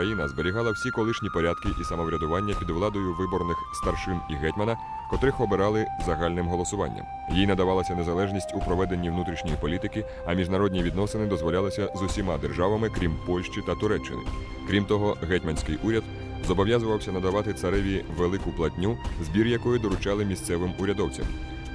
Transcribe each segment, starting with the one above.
Україна зберігала всі колишні порядки і самоврядування під владою виборних старшин і гетьмана, котрих обирали загальним голосуванням. Їй надавалася незалежність у проведенні внутрішньої політики, а міжнародні відносини дозволялися з усіма державами, крім Польщі та Туреччини. Крім того, гетьманський уряд зобов'язувався надавати цареві велику платню, збір якої доручали місцевим урядовцям.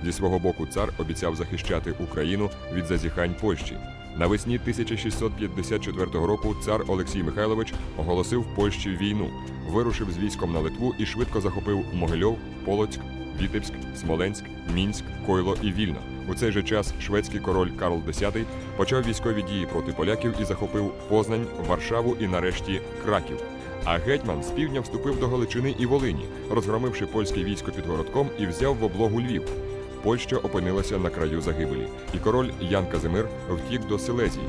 Зі свого боку цар обіцяв захищати Україну від зазіхань Польщі. Навесні 1654 року цар Олексій Михайлович оголосив Польщі війну, вирушив з військом на Литву і швидко захопив Могильов, Полоцьк, Вітебськ, Смоленськ, Мінськ, Койло і Вільно. У цей же час шведський король Карл X почав військові дії проти поляків і захопив Познань, Варшаву і нарешті Краків. А гетьман з півдня вступив до Галичини і Волині, розгромивши польське військо під городком і взяв в облогу Львів. Польща опинилася на краю загибелі, і король Ян Казимир втік до Силезії.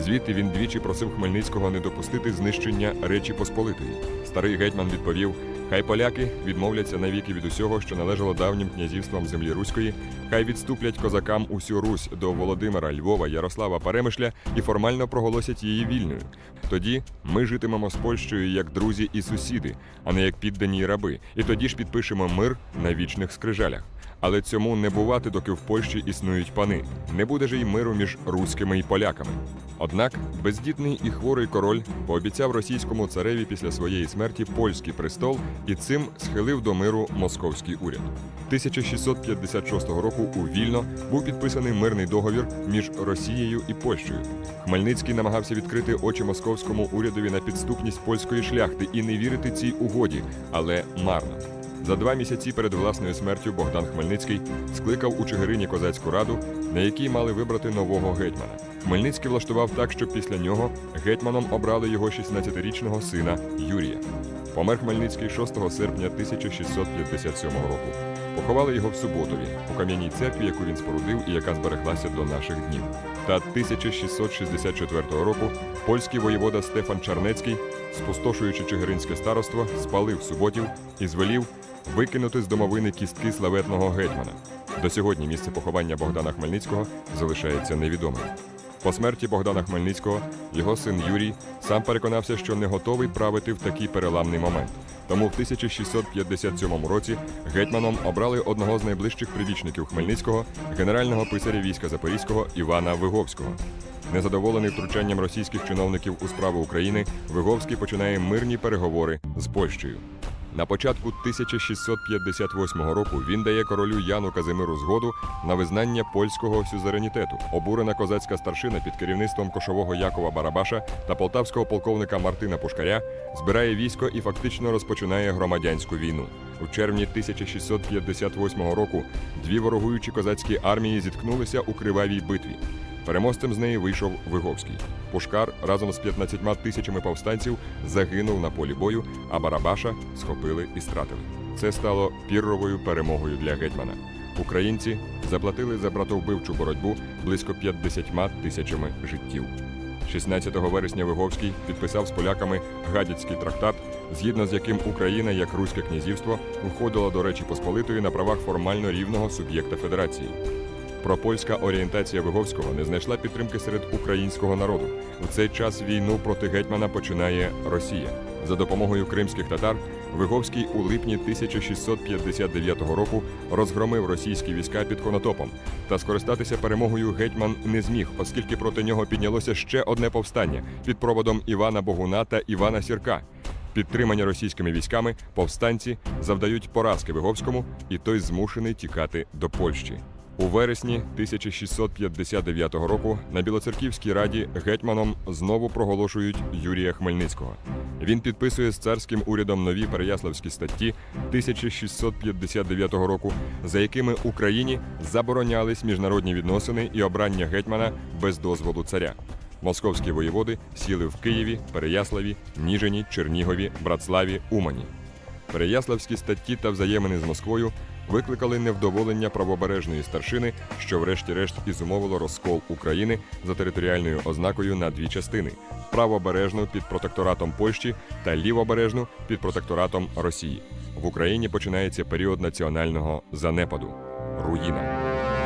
Звідти він двічі просив Хмельницького не допустити знищення Речі Посполитої. Старий гетьман відповів: Хай поляки відмовляться навіки від усього, що належало давнім князівствам землі руської, хай відступлять козакам усю Русь до Володимира, Львова, Ярослава Перемишля і формально проголосять її вільною. Тоді ми житимемо з Польщею як друзі і сусіди, а не як піддані й раби. І тоді ж підпишемо мир на вічних скрижалях. Але цьому не бувати, доки в Польщі існують пани. Не буде ж й миру між руськими і поляками. Однак бездітний і хворий король пообіцяв російському цареві після своєї смерті польський престол і цим схилив до миру московський уряд. 1656 року у Вільно був підписаний мирний договір між Росією і Польщею. Хмельницький намагався відкрити очі московському урядові на підступність польської шляхти і не вірити цій угоді, але марно. За два місяці перед власною смертю Богдан Хмельницький скликав у Чигирині козацьку раду, на якій мали вибрати нового гетьмана. Хмельницький влаштував так, що після нього гетьманом обрали його 16-річного сина Юрія. Помер Хмельницький 6 серпня 1657 року. Поховали його в Суботові, у кам'яній церкві, яку він спорудив і яка збереглася до наших днів. Та 1664 року польський воєвода Стефан Чарнецький, спустошуючи Чигиринське староство, спалив Суботів і звелів викинути з домовини кістки славетного гетьмана. До сьогодні місце поховання Богдана Хмельницького залишається невідомим. По смерті Богдана Хмельницького його син Юрій сам переконався, що не готовий правити в такий переламний момент. Тому в 1657 році гетьманом обрали одного з найближчих прибічників Хмельницького, генерального писаря війська Запорізького Івана Виговського. Незадоволений втручанням російських чиновників у справи України, Виговський починає мирні переговори з Польщею. На початку 1658 року він дає королю Яну Казимиру згоду на визнання польського сюзеренітету. Обурена козацька старшина під керівництвом кошового Якова Барабаша та полтавського полковника Мартина Пушкаря збирає військо і фактично розпочинає громадянську війну. У червні 1658 року дві ворогуючі козацькі армії зіткнулися у кривавій битві. Переможцем з неї вийшов Виговський. Пушкар разом з 15 тисячами повстанців загинув на полі бою, а Барабаша схопили і стратили. Це стало пірровою перемогою для гетьмана. Українці заплатили за братовбивчу боротьбу близько 50 тисячами життів. 16 вересня Виговський підписав з поляками Гадяцький трактат, згідно з яким Україна, як Руське князівство, входила до Речі Посполитої на правах формально рівного суб'єкта федерації. Пропольська орієнтація Виговського не знайшла підтримки серед українського народу. У цей час війну проти гетьмана починає Росія. За допомогою кримських татар Виговський у липні 1659 року розгромив російські війська під Конотопом. Та скористатися перемогою гетьман не зміг, оскільки проти нього піднялося ще одне повстання під проводом Івана Богуна та Івана Сірка. Підтримані російськими військами повстанці завдають поразки Виговському, і той змушений тікати до Польщі. У вересні 1659 року на Білоцерківській раді гетьманом знову проголошують Юрія Хмельницького. Він підписує з царським урядом нові переяславські статті 1659 року, за якими Україні заборонялись міжнародні відносини і обрання гетьмана без дозволу царя. Московські воєводи сіли в Києві, Переяславі, Ніжині, Чернігові, Братславі, Умані. Переяславські статті та взаємини з Москвою викликали невдоволення правобережної старшини, що врешті-решт і зумовило розкол України за територіальною ознакою на дві частини: правобережну під протекторатом Польщі та лівобережну під протекторатом Росії. В Україні починається період національного занепаду руїна.